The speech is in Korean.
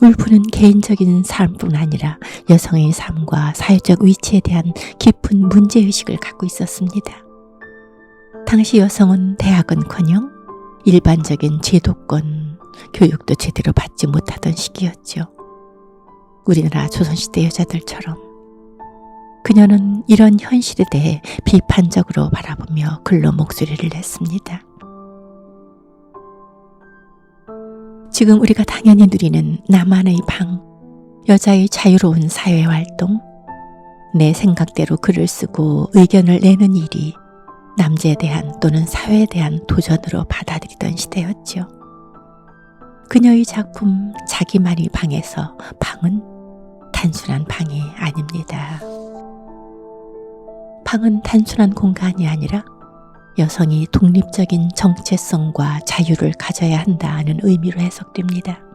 울프는 개인적인 삶뿐 아니라 여성의 삶과 사회적 위치에 대한 깊은 문제의식을 갖고 있었습니다. 당시 여성은 대학은커녕 일반적인 제도권 교육도 제대로 받지 못하던 시기였죠. 우리나라 조선시대 여자들처럼 그녀는 이런 현실에 대해 비판적으로 바라보며 글로 목소리를 냈습니다. 지금 우리가 당연히 누리는 나만의 방, 여자의 자유로운 사회 활동, 내 생각대로 글을 쓰고 의견을 내는 일이 남자에 대한 또는 사회에 대한 도전으로 받아들이던 시대였죠. 그녀의 작품 자기만의 방에서 방은 단순한 방이 아닙니다. 방은 단순한 공간이 아니라 여성이 독립적인 정체성과 자유를 가져야 한다는 의미로 해석됩니다.